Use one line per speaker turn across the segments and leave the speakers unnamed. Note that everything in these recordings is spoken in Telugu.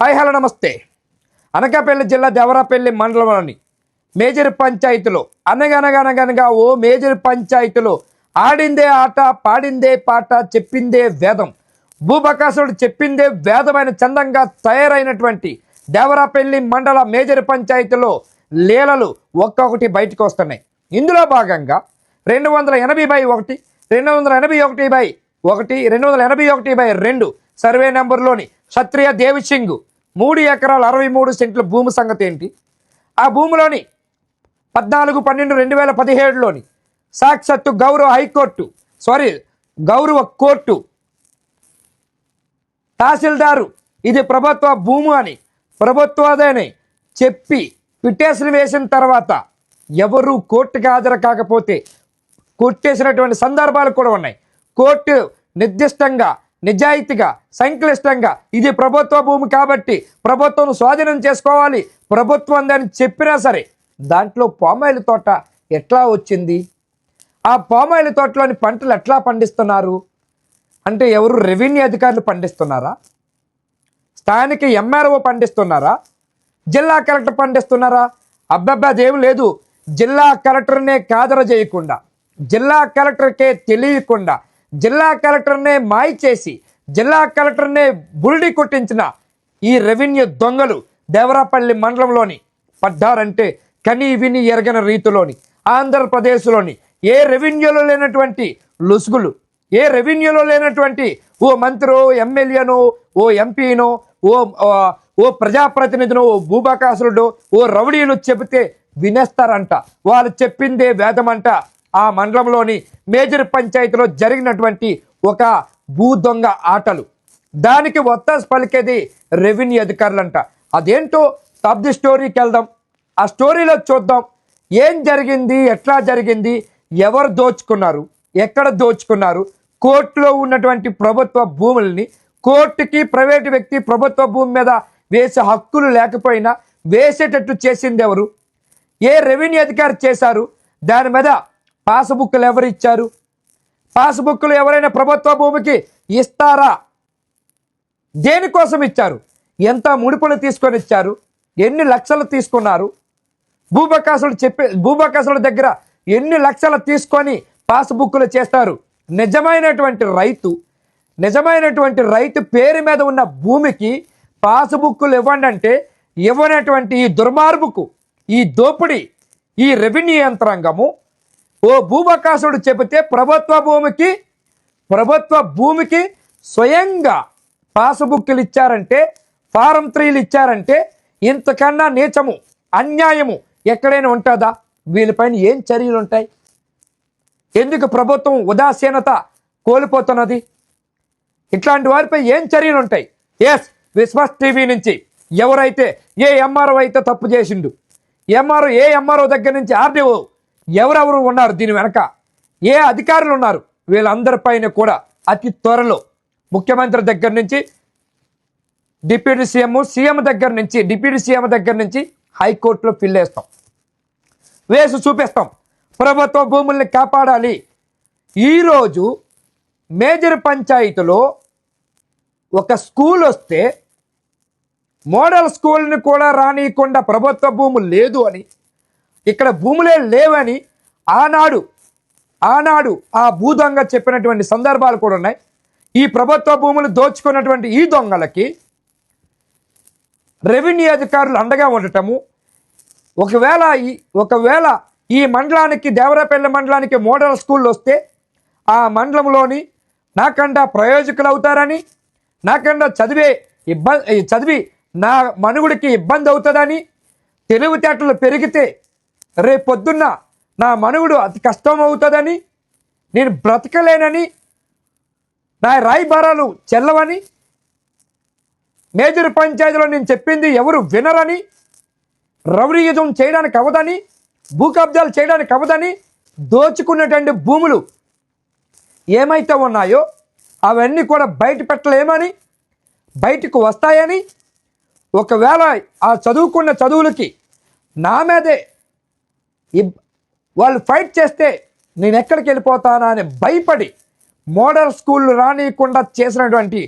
హాయ్ హలో నమస్తే. అనకాపల్లి జిల్లా దేవరాపల్లి మండలంలోని మేజర్ పంచాయతీలో అనగనగనగనగా ఓ మేజర్ పంచాయతీలో ఆడిందే ఆట పాడిందే పాట చెప్పిందే వేదం. భూబకాసుడు చెప్పిందే వేదమైన చందంగా తయారైనటువంటి దేవరాపల్లి మండల మేజర్ పంచాయతీలో లీలలు ఒక్కొక్కటి బయటకు వస్తున్నాయి. ఇందులో భాగంగా రెండు వందల ఎనభై బై ఒకటి రెండు వందల ఎనభై ఒకటి బై ఒకటి రెండు వందల ఎనభై ఒకటి బై రెండు సర్వే నెంబర్లోని క్షత్రియ దేవిసింగ్ మూడు ఎకరాల అరవై మూడు సెంట్ల భూమి సంగతి ఏంటి? ఆ భూమిలోని పద్నాలుగు పన్నెండు రెండు వేల పదిహేడులోని సాక్షాత్తు గౌరవ హైకోర్టు సారీ గౌరవ కోర్టు తహసీల్దారు ఇది ప్రభుత్వ భూము అని ప్రభుత్వదని చెప్పి పిటేషన్ వేసిన తర్వాత ఎవరు కోర్టుకి హాజరు కాకపోతే కొట్టేసినటువంటి సందర్భాలు కూడా ఉన్నాయి. కోర్టు నిర్దిష్టంగా నిజాయితీగా సంక్లిష్టంగా. ఇది ప్రభుత్వ భూమి కాబట్టి ప్రభుత్వం స్వాధీనం చేసుకోవాలి. ప్రభుత్వం అని చెప్పినా సరే దాంట్లో పామాయిల్ తోట ఎట్లా వచ్చింది? ఆ పామాయిల్ తోటలోని పంటలు ఎట్లా పండిస్తున్నారు? అంటే ఎవరు రెవెన్యూ అధికారులు పండిస్తున్నారా? స్థానిక ఎంఆర్ఓ పండిస్తున్నారా? జిల్లా కలెక్టర్ పండిస్తున్నారా? అబ్బబ్బా అదేం లేదు. జిల్లా కలెక్టర్నే కాదర చేయకుండా జిల్లా కలెక్టర్కే తెలియకుండా జిల్లా కలెక్టర్నే మాయ చేసి జిల్లా కలెక్టర్నే బుల్డి కొట్టించిన ఈ రెవెన్యూ దొంగలు దేవరాపల్లి మండలంలోని పడ్డారంటే కని విని ఎరగని రీతిలోని ఆంధ్రప్రదేశ్లోని ఏ రెవెన్యూలో లేనటువంటి లుసుగులు ఏ రెవెన్యూలో లేనటువంటి ఓ మంత్రో ఎమ్మెల్యేనో ఓ ఎంపీనో ఓ ఓ ప్రజాప్రతినిధినో ఓ భూభాకాసులుడో ఓ రౌడీలు చెబితే వినేస్తారంట. వాళ్ళు చెప్పిందే వేదమంట. ఆ మండలంలోని మేజర్ పంచాయతీలో జరిగినటువంటి ఒక భూ దొంగ ఆటలు. దానికి ఒత్తాసు పలికేది రెవెన్యూ అధికారులంట. అదేంటో తబ్ ది స్టోరీకి వెళ్దాం. ఆ స్టోరీలో చూద్దాం. ఏం జరిగింది? ఎట్లా జరిగింది? ఎవరు దోచుకున్నారు? ఎక్కడ దోచుకున్నారు? కోర్టులో ఉన్నటువంటి ప్రభుత్వ భూముల్ని కోర్టుకి ప్రైవేటు వ్యక్తి ప్రభుత్వ భూమి మీద వేసే హక్కులు లేకపోయినా వేసేటట్టు చేసింది ఎవరు? ఏ రెవెన్యూ అధికారి చేశారు? దాని మీద పాస్బుక్లు ఎవరు ఇచ్చారు పాస్బుక్లు ఎవరైనా ప్రభుత్వ భూమికి ఇస్తారా? దేనికోసం ఇచ్చారు? ఎంత ముడుపులు తీసుకొని ఇచ్చారు? ఎన్ని లక్షలు తీసుకున్నారు? భూబకాసులు చెప్పే భూబకాసుల దగ్గర ఎన్ని లక్షలు తీసుకొని పాస్బుక్లు చేస్తారు? నిజమైనటువంటి రైతు నిజమైనటువంటి రైతు పేరు మీద ఉన్న భూమికి పాస్బుక్లు ఇవ్వండి అంటే ఇవ్వనటువంటి ఈ దుర్మార్గుకు ఈ దోపిడీ ఈ రెవెన్యూ యంత్రాంగము ఓ భూమకాసుడు చెబితే ప్రభుత్వ భూమికి ప్రభుత్వ భూమికి స్వయంగా పాసుబుక్లు ఇచ్చారంటే ఫారం త్రీలు ఇచ్చారంటే ఇంతకన్నా నీచము అన్యాయము ఎక్కడైనా ఉంటుందా? వీళ్ళపైన ఏం చర్యలు ఉంటాయి? ఎందుకు ప్రభుత్వం ఉదాసీనత కోల్పోతున్నది? ఇట్లాంటి వారిపై ఏం చర్యలు ఉంటాయి? ఎస్ విశ్వాస్ టీవీ నుంచి ఎవరైతే ఏ ఎంఆర్ఓ అయితే తప్పు చేసిండు ఎంఆర్ఓ ఏ ఎంఆర్ఓ దగ్గర నుంచి ఆర్డీఓ ఎవరెవరు ఉన్నారు దీని వెనక? ఏ అధికారులు ఉన్నారు? వీళ్ళందరిపైన కూడా అతి త్వరలో ముఖ్యమంత్రి దగ్గర నుంచి డిప్యూటీ సీఎం సీఎం దగ్గర నుంచి డిప్యూటీ సీఎం దగ్గర నుంచి హైకోర్టులో ఫిల్ వేస్తాం వేసి చూపిస్తాం. ప్రభుత్వ భూముల్ని కాపాడాలి. ఈరోజు మేజర్ పంచాయతీలో ఒక స్కూల్ వస్తే మోడల్ స్కూల్ని కూడా రానియకుండా ప్రభుత్వ భూములు లేదు అని ఇక్కడ భూములే లేవని ఆనాడు ఆనాడు ఆ భూ దొంగ చెప్పినటువంటి సందర్భాలు కూడా ఉన్నాయి. ఈ ప్రభుత్వ భూములు దోచుకున్నటువంటి ఈ దొంగలకి రెవెన్యూ అధికారులు అండగా ఉండటము ఒకవేళ ఈ ఒకవేళ ఈ మండలానికి దేవరాపల్లి మండలానికి మోడల్ స్కూల్ వస్తే ఆ మండలంలోని నాకండా ప్రయోజకులు అవుతారని నాకండా చదివే ఇబ్బంది చదివి నా మనుగుడికి ఇబ్బంది అవుతుందని తెలివితేటలు పెరిగితే రేపొద్దున్న నా మనుగుడు అతి కష్టం అవుతుందని నేను బ్రతకలేనని నా రాయిబారాలు చెల్లవని మేజర్ పంచాయతీలో నేను చెప్పింది ఎవరు వినరని రౌడీయుధం చేయడానికి అవదని భూ కబ్జాలు చేయడానికి అవదని దోచుకున్నటువంటి భూములు ఏమైతే ఉన్నాయో అవన్నీ కూడా బయట పెట్టలేమని బయటకు వస్తాయని ఒకవేళ ఆ చదువుకున్న చదువులకి నా మీదే వాళ్ళు ఫైట్ చేస్తే నేను ఎక్కడికి వెళ్ళిపోతానా అని భయపడి మోడల్ స్కూల్ రానియకుండా చేసినటువంటి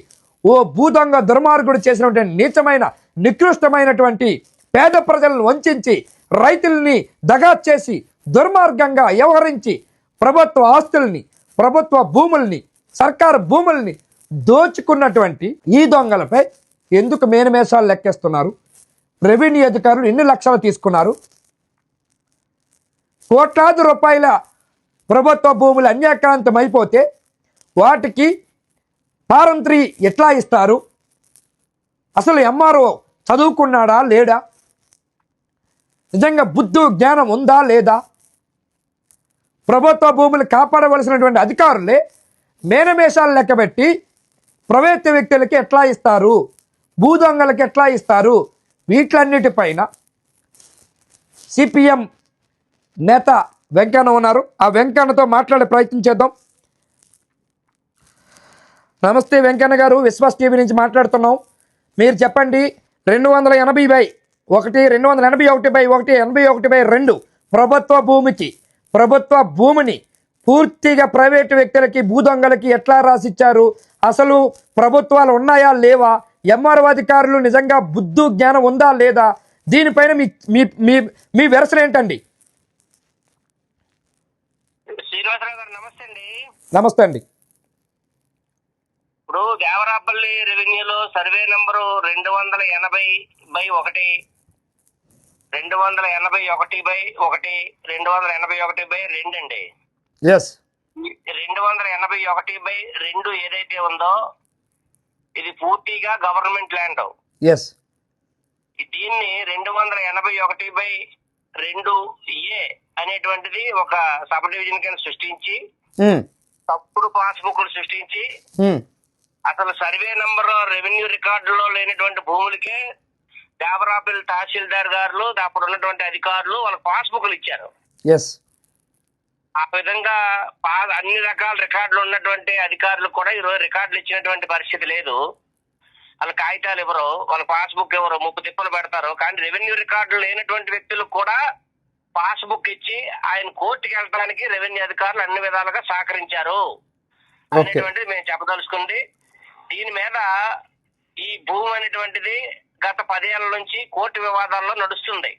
ఓ భూదొంగ దుర్మార్గుడు చేసినటువంటి నీచమైన నికృష్టమైనటువంటి పేద ప్రజలను వంచి రైతుల్ని దగా చేసి దుర్మార్గంగా వ్యవహరించి ప్రభుత్వ ఆస్తుల్ని ప్రభుత్వ భూముల్ని సర్కారు భూముల్ని దోచుకున్నటువంటి ఈ దొంగలపై ఎందుకు మేనమేషాలు లెక్కేస్తున్నారు? రెవెన్యూ అధికారులు ఎన్ని లక్షలు తీసుకున్నారు? కోట్లాది రూపాయల ప్రభుత్వ భూములు అన్యాక్రాంతం అయిపోతే వాటికి పారంత్రి త్రీ ఎట్లా ఇస్తారు? అసలు ఎంఆర్ఓ చదువుకున్నాడా లేడా? నిజంగా బుద్ధు జ్ఞానం ఉందా లేదా? ప్రభుత్వ భూములు కాపాడవలసినటువంటి అధికారులే మేనమేషాలు లెక్కబెట్టి ప్రైవేట్ వ్యక్తులకి ఎట్లా ఇస్తారు? భూదొంగలకి ఎట్లా ఇస్తారు? వీటిలన్నిటిపైన సిపిఎం నేత వెంకన్న ఉన్నారు. ఆ వెంకన్నతో మాట్లాడే ప్రయత్నం చేద్దాం. నమస్తే వెంకన్న గారు విశ్వాస్ టీవీ నుంచి మాట్లాడుతున్నాం. మీరు చెప్పండి రెండు వందల ఎనభై బై ఒకటి రెండు వందల ఎనభై ఒకటి బై ఒకటి ఎనభై ఒకటి బై రెండు ప్రభుత్వ భూమికి ప్రభుత్వ భూమిని పూర్తిగా ప్రైవేటు వ్యక్తులకి భూదొంగలకి ఎట్లా రాసిచ్చారు? అసలు ప్రభుత్వాలు ఉన్నాయా లేవా? ఎంఆర్ఓ అధికారులు నిజంగా బుద్ధు జ్ఞానం ఉందా లేదా? దీనిపైన మీ మీ మీ మీ వెరసలు ఏంటండి
శ్రీనివాసరావు గారు నమస్తే అండి.
నమస్తే అండి.
ఇప్పుడు దేవరాపల్లి రెవెన్యూలో సర్వే నంబరు రెండు వందల ఎనభై బై ఒకటి రెండు వందల ఎనభై ఒకటి బై ఒకటి రెండు వందల ఎనభై ఒకటి బై రెండు అండి.
ఎస్
రెండు వందల ఎనభై ఒకటి బై రెండు ఏదైతే ఉందో ఇది పూర్తిగా గవర్నమెంట్ ల్యాండ్.
ఎస్
దీన్ని రెండు వందల ఎనభై ఒకటి బై రెండు ఏ అనేటువంటిది ఒక సబ్ డివిజన్ కింద సృష్టించి తప్పుడు పాస్బుక్లు సృష్టించి అసలు సర్వే నంబర్ రెవెన్యూ రికార్డులో లేనటువంటి భూములకే దేవరాపిల్ తహసీల్దార్ గారు అప్పుడు ఉన్నటువంటి అధికారులు వాళ్ళ పాస్బుక్లు ఇచ్చారు. ఆ విధంగా పా- అన్ని రకాల రికార్డులు ఉన్నటువంటి అధికారులు కూడా ఈరోజు రికార్డులు ఇచ్చినటువంటి పరిస్థితి లేదు. వాళ్ళ కాగితాలు ఎవరు వాళ్ళ పాస్బుక్ ఎవరు ముప్పు తిప్పలు పెడతారు. కానీ రెవెన్యూ రికార్డులు లేనటువంటి వ్యక్తులకు కూడా పాస్బుక్ ఇచ్చి ఆయన కోర్టుకి వెళ్ళడానికి రెవెన్యూ అధికారులు అన్ని విధాలుగా సహకరించారు. అనేటువంటిది మేము చెప్పదలుచుకుంది. దీని మీద ఈ భూమి అనేటువంటిది గత పదేళ్ళ నుంచి కోర్టు వివాదాల్లో నడుస్తుంది.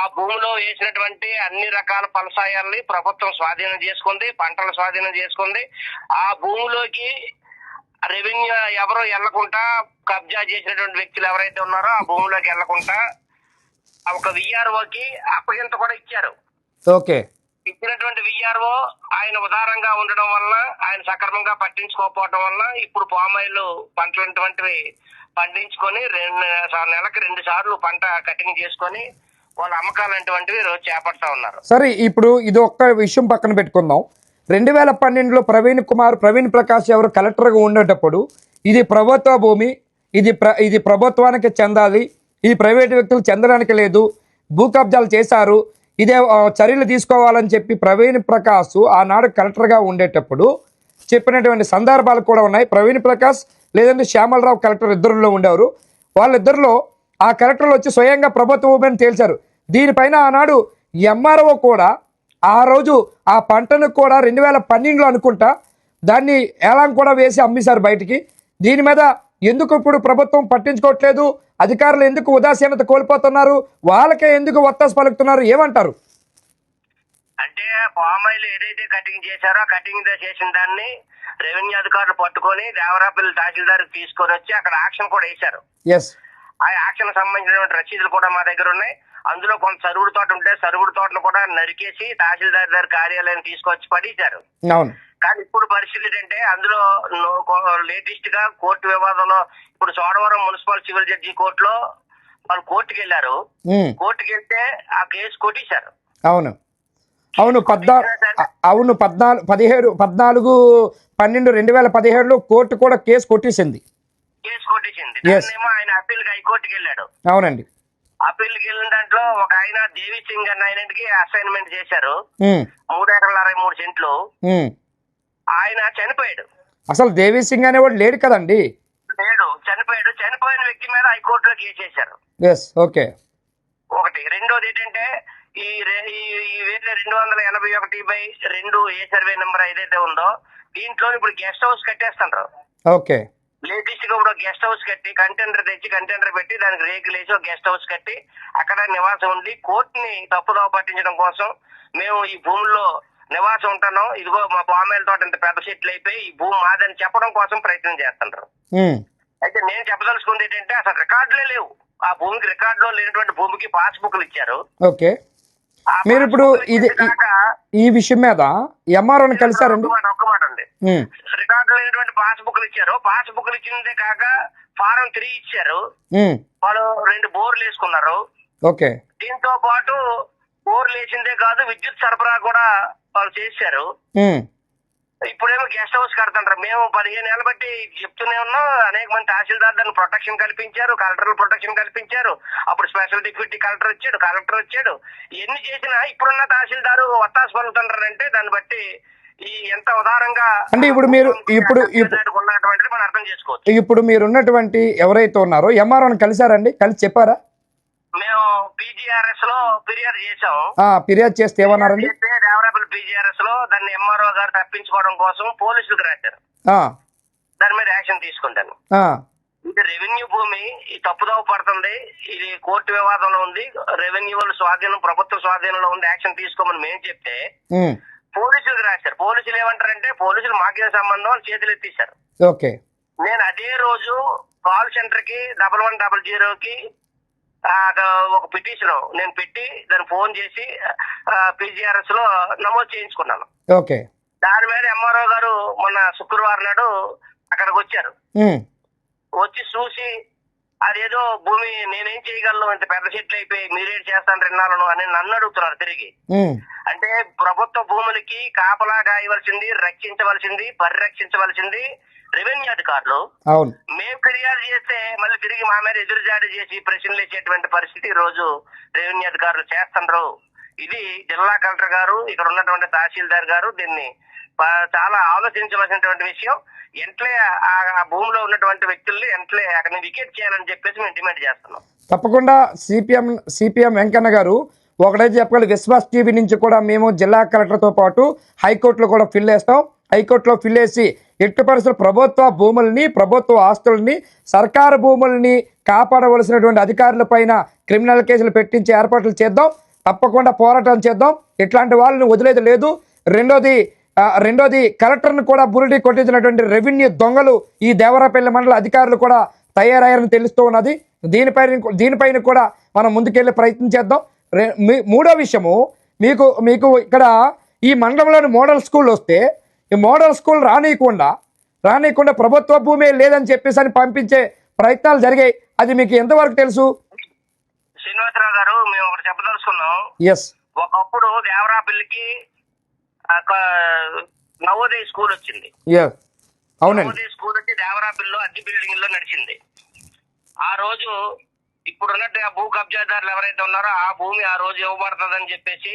ఆ భూమిలో వేసినటువంటి అన్ని రకాల ఫలసాయాల్ని ప్రభుత్వం స్వాధీనం చేసుకుంది పంటలు స్వాధీనం చేసుకుంది. ఆ భూమిలోకి రెవెన్యూ ఎవరు వెళ్ళకుండా కబ్జా చేసినటువంటి వ్యక్తులు ఎవరైతే ఉన్నారో ఆ భూమిలోకి వెళ్ళకుండా ఒక విఆర్ఓకి అప్పగింత కూడా ఇచ్చారు.
ఓకే.
ఇచ్చినటువంటి విఆర్ఓ ఆయన ఉదారంగా ఉండడం వల్ల ఆయన సక్రమంగా పట్టించుకోకపోవడం వల్ల ఇప్పుడు పామాయిల్ పంటలటువంటివి పండించుకొని రెండు నెలకి రెండు సార్లు పంట కటింగ్ చేసుకొని వాళ్ళ అమ్మకాలు అటువంటివి రోజు చేపడతా ఉన్నారు.
సరే ఇప్పుడు ఇది ఒక్క విషయం పక్కన పెట్టుకుందాం. రెండు వేల పన్నెండులో ప్రవీణ్ కుమార్ ప్రవీణ్ ప్రకాష్ ఎవరు కలెక్టర్గా ఉండేటప్పుడు ఇది ప్రభుత్వ భూమి ఇది ప్ర ఇది ప్రభుత్వానికి చెందాలి ఇది ప్రైవేటు వ్యక్తులు చెందడానికి లేదు భూ కబ్జాలు చేశారు ఇదే ఆ, చర్యలు తీసుకోవాలని చెప్పి ప్రవీణ్ ప్రకాష్ ఆనాడు కలెక్టర్గా ఉండేటప్పుడు చెప్పినటువంటి సందర్భాలు కూడా ఉన్నాయి. ప్రవీణ్ ప్రకాష్ లేదంటే శ్యామలరావు కలెక్టర్ ఇద్దరులో ఉండేవారు. వాళ్ళిద్దరిలో ఆ కలెక్టర్లు వచ్చి స్వయంగా ప్రభుత్వ భూమిని తేల్చారు. దీనిపైన ఆనాడు ఎంఆర్ఓ కూడా ఆ రోజు ఆ పంటను కూడా రెండు వేల పన్నెండులో అనుకుంటా దాన్ని ఏలాం కూడా వేసి అమ్మేశారు బయటికి. దీని మీద ఎందుకు ఇప్పుడు ప్రభుత్వం పట్టించుకోవట్లేదు? అధికారులు ఎందుకు ఉదాసీనత కోల్పోతున్నారు? వాళ్ళకే ఎందుకు ఒత్తాసు పలుకుతున్నారు? ఏమంటారు?
అంటే పామాయిల్ ఏదైతే కటింగ్ చేశారో కటింగ్ చేసిన దాన్ని రెవెన్యూ అధికారులు పట్టుకొని దేవరాపల్లి తహసీల్దార్ తీసుకొని వచ్చి అక్కడ యాక్షన్ కూడా వేశారు. ఆ యాక్షన్ సంబంధించినటువంటి రసీదులు కూడా మా దగ్గర ఉన్నాయి. అందులో కొంత సరుగుడు తోట ఉంటే సరుగుడు తోటను కూడా నరికేసి తహసీల్దార్ గారి కార్యాలయం తీసుకొచ్చి పడేశారు.
అవును.
కానీ ఇప్పుడు పరిస్థితి ఏంటంటే అందులో లేటెస్ట్గా కోర్టు వివాదంలో ఇప్పుడు సోడవరం మున్సిపల్ సివిల్ జడ్జి కోర్టులో వాళ్ళు కోర్టుకి వెళ్ళారు. కోర్టుకి వెళ్తే ఆ కేసు కొట్టేశారు.
అవును. అవును పద్నా అవును పద్నాలుగు పదిహేడు పద్నాలుగు పన్నెండు రెండు వేల పదిహేడులో కోర్టు కూడా కేసు కొట్టేసింది.
కేసు కొట్టేసింది. ఆయన అప్పీల్ హైకోర్టుకి వెళ్ళాడు.
అవునండి.
అప్పీల్కి వెళ్ళిన దాంట్లో ఒక ఆయన దేవి సింగ్ అన్న ఆయనకి అసైన్మెంట్ చేశారు. మూడు ఎకరాల అరవై మూడు సెంట్లు. ఆయన చనిపోయాడు.
అసలు దేవి సింగ్ అనేవాడు లేడు కదండి?
లేడు చనిపోయాడు. చనిపోయిన వ్యక్తి మీద హైకోర్టులో కేసు
ఎస్ ఓకే
ఒకటి రెండోది ఏంటంటే ఈ వేరే రెండు వందల ఎనభై ఒకటి బై రెండు ఏ సర్వే నెంబర్ ఏదైతే ఉందో దీంట్లో ఇప్పుడు గెస్ట్ హౌస్ కట్టేస్తుంటారు
ఓకే
లేటెస్ట్గా ఇప్పుడు గెస్ట్ హౌస్ కట్టి కంటైనర్ తెచ్చి కంటైనర్ పెట్టి దానికి రేకులు వేసి ఒక గెస్ట్ హౌస్ కట్టి అక్కడ నివాసం ఉండి కోర్టుని తప్పుదోవ పట్టించడం కోసం మేము ఈ భూముల్లో నివాసం ఉంటున్నాం. ఇదిగో మా బామ్మేల తోట ఇంత పెద్ద సెట్లు అయిపోయి ఈ భూమి మాదని చెప్పడం కోసం ప్రయత్నం చేస్తుంటారు. అయితే నేను చెప్పదలుచుకుంది ఏంటంటే అసలు రికార్డులే లేవు. ఆ భూమికి రికార్డులో లేనటువంటి భూమికి పాస్ బుక్లు ఇచ్చారు.
ఓకే. మీరు ఇప్పుడు ఇది ఈ విషయం మీద ఎంఆర్ఓని కలిశారండి
ఒక్క మాట, అండి. లేనటువంటి పాస్ బుక్లు ఇచ్చారు. పాస్ బుక్లు ఇచ్చిందే కాక ఫారం త్రీ ఇచ్చారు. వాళ్ళు రెండు బోర్లు వేసుకున్నారు.
ఓకే.
దీంతో పాటు బోర్లు వేసిందే కాదు విద్యుత్ సరఫరా కూడా వాళ్ళు చేశారు. ఇప్పుడేమో గెస్ట్ హౌస్ కడుతుంటారు మేము పదిహేను ఏళ్ళ బట్టి చెప్తూనే ఉన్నాం. అనేక మంది తహసీల్దార్ దాన్ని ప్రొటెక్షన్ కల్పించారు కలెక్టర్ ప్రొటెక్షన్ కల్పించారు. అప్పుడు స్పెషల్ డిప్యూటీ కలెక్టర్ వచ్చాడు కలెక్టర్ వచ్చాడు. ఎన్ని చేసినా ఇప్పుడున్న తహసీల్దారు వత్తాసు పలుకుతుంటారంటే దాన్ని బట్టి ఈ ఎంత ఉదారంగా
అంటే ఇప్పుడు మీరు ఇప్పుడు
మనం అర్థం చేసుకోవచ్చు.
ఇప్పుడు మీరు ఉన్నటువంటి ఎవరైతే ఉన్నారో ఎంఆర్ఓని కలిశారండి? కలిసి చెప్పారా?
మేము పీజీఆర్ఎస్లో ఫిర్యాదు చేసాం
ఫిర్యాదు చేస్తే ఏమన్నారండి?
దేవరాపల్లి పీజీఆర్ఎస్లో దాన్ని ఎంఆర్ఓ గారు తప్పించుకోవడం కోసం పోలీసులకు రాశారు. దాని మీద యాక్షన్ తీసుకుంటాను. ఇది రెవెన్యూ భూమి తప్పుదోవ పడుతుంది ఇది కోర్టు వివాదంలో ఉంది రెవెన్యూ వాళ్ళ స్వాధీనం ప్రభుత్వ స్వాధీనంలో ఉంది యాక్షన్ తీసుకోమని మేము చెప్తే
ఉమ్,
పోలీసులకు రాశారు. పోలీసులు ఏమంటారంటే పోలీసులు మాకేం సంబంధం అని చేతులు ఎత్తేశారు.
ఓకే.
నేను అదే రోజు కాల్ సెంటర్కి డబల్ వన్ డబల్ జీరోకి ఒక పిటిషన్ నేను పెట్టి దాన్ని ఫోన్ చేసి పీజీఆర్ఎస్లో నమోదు చేయించుకున్నాను.
ఓకే.
దాని మీద ఎంఆర్ఓ గారు మొన్న శుక్రవారం నాడు అక్కడికి వచ్చారు. వచ్చి చూసి అదేదో భూమి నేనేం చేయగలను ఇంత పెద్ద చెట్లు అయిపోయి మీరేం చేస్తాను రెన్నాలను అని నన్ను అడుగుతున్నారు తిరిగి. అంటే ప్రభుత్వ భూములకి కాపలా కాయవలసింది రక్షించవలసింది పరిరక్షించవలసింది రెవెన్యూ అధికారులు. మేము ఫిర్యాదు చేస్తే మళ్ళీ తిరిగి మా మీద ఎదురుజాడి చేసి ప్రశ్నలు వేసేటువంటి పరిస్థితి ఈ రోజు రెవెన్యూ అధికారులు చేస్తుండ్రు. ఇది జిల్లా కలెక్టర్ గారు ఇక్కడ ఉన్నటువంటి తహసీల్దార్ గారు దీన్ని చాలా ఆలోచించవలసినటువంటి విషయం. ఎంట్లే ఆ భూమిలో ఉన్నటువంటి వ్యక్తుల్ని ఎంట్లే అక్కడ వికెట్ చేయాలని చెప్పేసి మేము డిమాండ్ చేస్తున్నాం.
తప్పకుండా సిపిఎం సిపిఎం వెంకన్న గారు ఒకటైతే చెప్పగలి విశ్వాస్ టీవీ నుంచి కూడా మేము జిల్లా కలెక్టర్తో పాటు హైకోర్టులో కూడా ఫిల్ వేస్తాం హైకోర్టులో ఫిల్ వేసి ఎట్టు పరిస్థితులు ప్రభుత్వ భూముల్ని ప్రభుత్వ ఆస్తుల్ని సర్కారు భూముల్ని కాపాడవలసినటువంటి అధికారుల పైన క్రిమినల్ కేసులు పెట్టించే ఏర్పాట్లు చేద్దాం. తప్పకుండా పోరాటం చేద్దాం. ఇట్లాంటి వాళ్ళని వదిలేదు లేదు. రెండోది రెండోది కలెక్టర్ను కూడా బురిడి కొట్టించినటువంటి రెవెన్యూ దొంగలు ఈ దేవరాపల్లి మండల అధికారులు కూడా తయారయ్యారని తెలుస్తూ ఉన్నది. దీనిపైన దీనిపైన కూడా మనం ముందుకెళ్ళే ప్రయత్నం చేద్దాం. మూడో విషయము మీకు మీకు ఇక్కడ ఈ మండలంలోని మోడల్ స్కూల్ వస్తే ఈ మోడల్ స్కూల్ రానియకుండా రానియకుండా ప్రభుత్వ భూమి లేదని చెప్పేసి అని పంపించే ప్రయత్నాలు జరిగాయి. అది మీకు ఎంతవరకు తెలుసు?
శ్రీనివాసరావు గారు మేము ఒకటి చెప్పదలుచుకున్నాం.
ఎస్
ఒకప్పుడు దేవరాపల్లికి నవోదయ స్కూల్ వచ్చింది.
అవునండి.
నవోదయ స్కూల్ వచ్చి దేవరాపల్లిలో అద్దె బిల్డింగ్లో నడిచింది. ఆ రోజు ఇప్పుడున్నట్టు ఆ భూ కబ్జాదారులు ఎవరైతే ఉన్నారో ఆ భూమి ఆ రోజు ఇవ్వబడుతుందని చెప్పేసి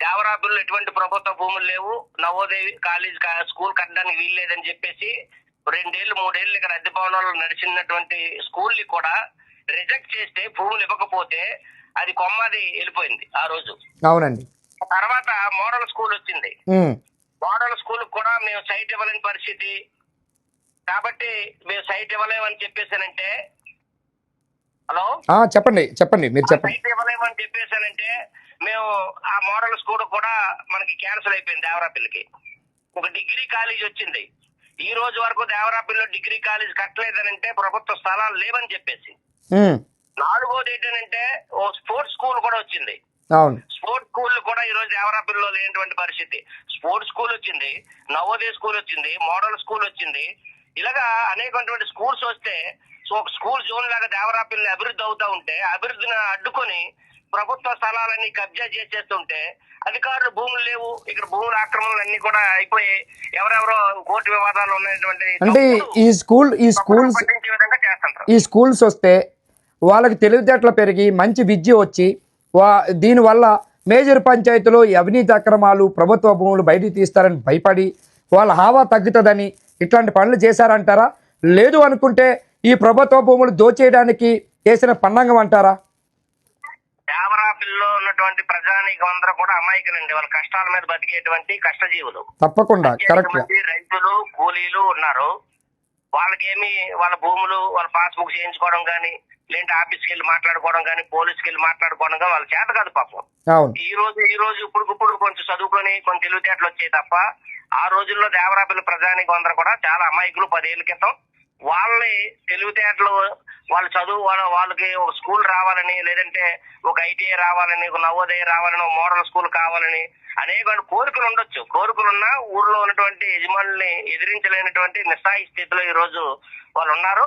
దేవరాపల్లిలో ఎటువంటి ప్రభుత్వ భూములు లేవు. నవోదయ కాలేజ్ స్కూల్ కట్టడానికి వీలు లేదని చెప్పేసి రెండేళ్ళు మూడేళ్ళు ఇక్కడ అద్దె భవనంలో నడిచినటువంటి స్కూల్ని కూడా రిజెక్ట్ చేస్తే భూములు ఇవ్వకపోతే అది కొమ్మది వెళ్ళిపోయింది ఆ రోజు.
అవునండి.
తర్వాత మోడల్ స్కూల్ వచ్చింది. మోడల్ స్కూల్ కూడా మేము సైట్ ఇవ్వలేని పరిస్థితి. కాబట్టి మేము సైట్ ఇవ్వలేమని చెప్పేసానంటే హలో?
చెప్పండి చెప్పండి మీరు చెప్పండి.
సైట్ ఇవ్వలేమని చెప్పేసానంటే మేము ఆ మోడల్ స్కూల్ కూడా మనకి క్యాన్సిల్ అయిపోయింది దేవరాపల్లికి. ఒక డిగ్రీ కాలేజ్ వచ్చింది. ఈ రోజు వరకు దేవరాపల్లిలో డిగ్రీ కాలేజ్ కట్టలేదనంటే ప్రభుత్వ స్థలాలు లేవని చెప్పేసి. నాలుగోది ఏంటంటే ఓ స్పోర్ట్స్ స్కూల్ కూడా వచ్చింది.
అవును.
స్పోర్ట్స్ స్కూల్ కూడా ఈ రోజు దేవరాపల్లిలో లేనటువంటి పరిస్థితి. స్పోర్ట్స్ స్కూల్ వచ్చింది నవోదయ స్కూల్ వచ్చింది మోడల్ స్కూల్ వచ్చింది. ఇలాగా అనేకటువంటి స్కూల్స్ వస్తే సో ఒక స్కూల్ జోన్ లాగా దేవరాపల్లి అభివృద్ధి అవుతా ఉంటే అభివృద్ధిని అడ్డుకొని ప్రభుత్వ స్థలాలన్నీ కబ్జా చేసేస్తుంటే అధికారులు భూములు లేవు ఇక్కడ భూముల ఆక్రమణలు అన్ని కూడా అయిపోయి ఎవరెవరో కోర్టు వివాదాలు ఉన్నటువంటి
అంటే ఈ స్కూల్ ఈ స్కూల్స్
పట్టించే విధంగా చేస్తుంటారు.
ఈ స్కూల్స్ వస్తే వాళ్ళకి తెలివితేటలు పెరిగి మంచి విద్య వచ్చి వా దీనివల్ల మేజర్ పంచాయతీలో అవినీతి అక్రమాలు ప్రభుత్వ భూములు బయటికి తీస్తారని భయపడి వాళ్ళ హావా తగ్గుతుందని ఇట్లాంటి పనులు చేశారంటారా? లేదు అనుకుంటే ఈ ప్రభుత్వ భూములు దోచేయడానికి చేసిన పన్నాంగం అంటారా?
ఉన్నటువంటి ప్రజానీకం అందరూ కూడా అమాయకులండి. వాళ్ళ కష్టాల మీద బతికేటువంటి కష్టజీవులు.
తప్పకుండా కరెక్ట్
రైతులు కూలీలు ఉన్నారు. వాళ్ళకేమి వాళ్ళ భూములు వాళ్ళ పాస్బుక్ చేయించుకోవడం కానీ లేదంటే ఆఫీస్కి వెళ్ళి మాట్లాడుకోవడం కానీ పోలీస్కి వెళ్ళి మాట్లాడుకోవడం కానీ వాళ్ళ చేత కాదు పాపం. ఈ రోజు ఈ రోజు ఇప్పుడు ఇప్పుడు కొంచెం చదువుకొని కొంచెం తెలివితేటలు వచ్చాయి తప్ప ఆ రోజుల్లో దేవరాపల్లి ప్రజానికి అందరూ కూడా చాలా అమాయకులు పదేళ్ళ క్రితం వాళ్ళని తెలివితేటలు వాళ్ళ చదువు వాళ్ళ వాళ్ళకి ఒక స్కూల్ రావాలని లేదంటే ఒక ఐటీఐ రావాలని ఒక నవోదయ రావాలని ఒక మోడల్ స్కూల్ కావాలని అనేక కోరికలు ఉండొచ్చు. కోరికలున్నా ఊర్లో ఉన్నటువంటి యజమానుల్ని ఎదిరించలేనటువంటి నిస్సాయి స్థితిలో ఈ రోజు వాళ్ళు ఉన్నారు.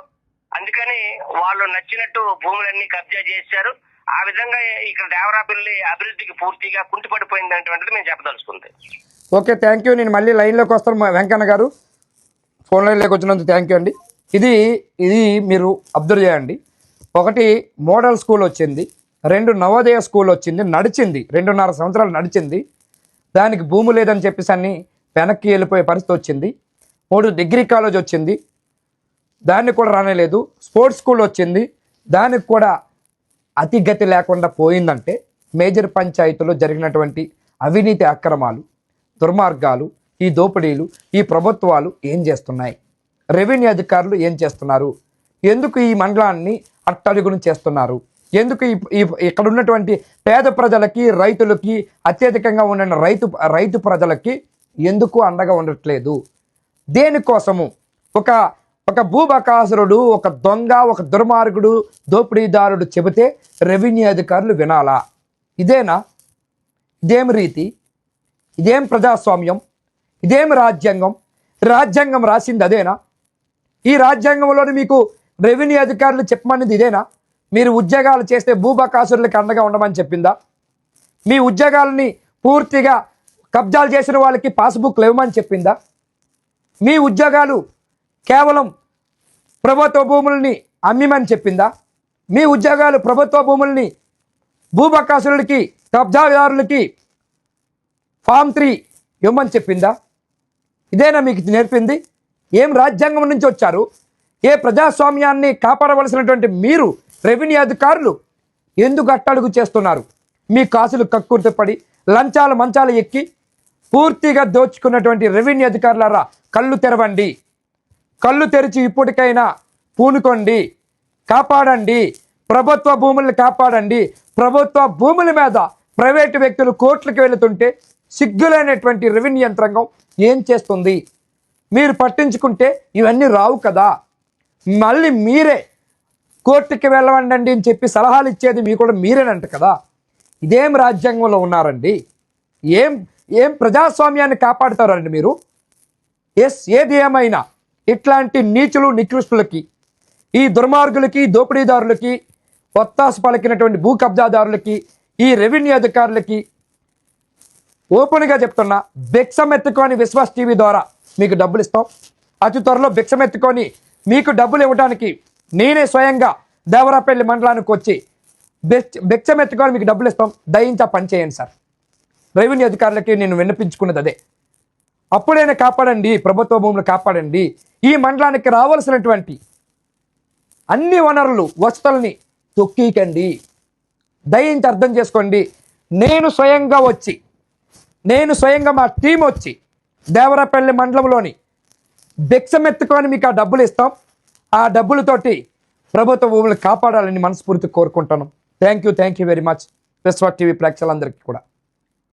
అందుకని వాళ్ళు నచ్చినట్టు భూములన్నీ కబ్జా చేశారు. ఆ విధంగా ఇక్కడ దేవరాపల్లి అభివృద్ధికి పూర్తిగా కుంటిపడిపోయింది అనేటువంటిది మేము చెప్పదలుచుకుంది.
ఓకే థ్యాంక్ యూ నేను మళ్ళీ లైన్లోకి వస్తాను వెంకన్న గారు. ఫోన్ లైన్లోకి వచ్చినందుకు థ్యాంక్ యూ అండి. ఇది ఇది మీరు అబ్జర్వ్ చేయండి. ఒకటి మోడల్ స్కూల్ వచ్చింది. రెండు నవోదయ స్కూల్ వచ్చింది. నడిచింది. రెండున్నర సంవత్సరాలు నడిచింది. దానికి భూమి లేదని చెప్పేసి అన్ని వెనక్కి వెళ్ళిపోయే పరిస్థితి వచ్చింది. మూడు డిగ్రీ కాలేజ్ వచ్చింది. దాన్ని కూడా రానేలేదు. స్పోర్ట్స్ స్కూల్ వచ్చింది. దానికి కూడా అతిగతి లేకుండా పోయిందంటే మేజర్ పంచాయతీలో జరిగినటువంటి అవినీతి అక్రమాలు దుర్మార్గాలు ఈ దోపిడీలు ఈ ప్రభుత్వాలు ఏం చేస్తున్నాయి? రెవెన్యూ అధికారులు ఏం చేస్తున్నారు? ఎందుకు ఈ మండలాన్ని అట్టడుగును చేస్తున్నారు? ఎందుకు ఈ ఇక్కడ ఉన్నటువంటి పేద ప్రజలకి రైతులకి అత్యధికంగా ఉన్న రైతు రైతు ప్రజలకి ఎందుకు అండగా ఉండట్లేదు? దేనికోసము? ఒక ఒక భూబకాసురుడు ఒక దొంగ ఒక దుర్మార్గుడు దోపిడీదారుడు చెబితే రెవెన్యూ అధికారులు వినాలా? ఇదేనా? ఇదేం రీతి? ఇదేం ప్రజాస్వామ్యం? ఇదేం రాజ్యాంగం? రాజ్యాంగం రాసింది అదేనా? రాజ్యాంగంలోని మీకు రెవెన్యూ అధికారులు చెప్పమన్నది ఇదేనా? మీరు ఉద్యోగాలు చేస్తే భూబకాసురులకు అండగా ఉండమని చెప్పిందా? మీ ఉద్యోగాలని పూర్తిగా కబ్జాలు చేసిన వాళ్ళకి పాస్బుక్లు ఇవ్వమని చెప్పిందా? మీ ఉద్యోగాలు కేవలం ప్రభుత్వ భూముల్ని అమ్మిమని చెప్పిందా? మీ ఉద్యోగాలు ప్రభుత్వ భూముల్ని భూబకాసురులకి కబ్జాదారులకి ఫామ్ త్రీ ఇవ్వమని చెప్పిందా? ఇదేనా మీకు నేర్పింది? ఏం రాజ్యాంగం నుంచి వచ్చారు? ఏ ప్రజాస్వామ్యాన్ని కాపాడవలసినటువంటి మీరు రెవెన్యూ అధికారులు ఎందుకు అట్టడుగు చేస్తున్నారు? మీ కాసులు కక్కుర్తిపడి లంచాలు మంచాలు ఎక్కి పూర్తిగా దోచుకున్నటువంటి రెవెన్యూ అధికారులారా కళ్ళు తెరవండి. కళ్ళు తెరిచి ఇప్పటికైనా పూనుకోండి. కాపాడండి. ప్రభుత్వ భూముల్ని కాపాడండి. ప్రభుత్వ భూముల మీద ప్రైవేటు వ్యక్తులు కోర్టులకు వెళుతుంటే సిగ్గులైనటువంటి రెవెన్యూ యంత్రాంగం ఏం చేస్తుంది? మీరు పట్టించుకుంటే ఇవన్నీ రావు కదా. మళ్ళీ మీరే కోర్టుకి వెళ్ళవండి అని చెప్పి సలహాలు ఇచ్చేది మీ కూడా మీరేనంట కదా. ఇదేం రాజ్యాంగంలో ఉన్నారండి? ఏం ఏం ప్రజాస్వామ్యాన్ని కాపాడుతారండి మీరు? ఎస్ ఏది ఏమైనా ఇట్లాంటి నీచులు నికృష్టులకి ఈ దుర్మార్గులకి దోపిడీదారులకి ఒత్తాసు పలికినటువంటి భూ కబ్జాదారులకి ఈ రెవెన్యూ అధికారులకి ఓపెన్గా చెప్తున్నా బెక్సమ్ ఎత్తుకొని విశ్వాస్ టీవీ ద్వారా మీకు డబ్బులు ఇస్తాం. అతి త్వరలో భిక్షమెత్తుకొని మీకు డబ్బులు ఇవ్వడానికి నేనే స్వయంగా దేవరాపల్లి మండలానికి వచ్చి భిక్షమెత్తుకొని మీకు డబ్బులు ఇస్తాం. దయించా పని చేయండి సార్. రెవెన్యూ అధికారులకి నేను విన్నపించుకున్నది అదే. అప్పుడైనా కాపాడండి ప్రభుత్వ భూములు కాపాడండి. ఈ మండలానికి రావాల్సినటువంటి అన్ని వనరులు వసతుల్ని తొక్కీకండి. దయించి అర్థం చేసుకోండి. నేను స్వయంగా వచ్చి నేను స్వయంగా మా టీం వచ్చి దేవరపల్లి మండలంలోని భిక్షమెత్తుకొని మీకు ఆ డబ్బులు ఇస్తాం. ఆ డబ్బులతోటి ప్రభుత్వ భూములు కాపాడాలని మనస్ఫూర్తి కోరుకుంటాను thank you thank you very much Vishwa TV ప్రేక్షకులందరికీ కూడా.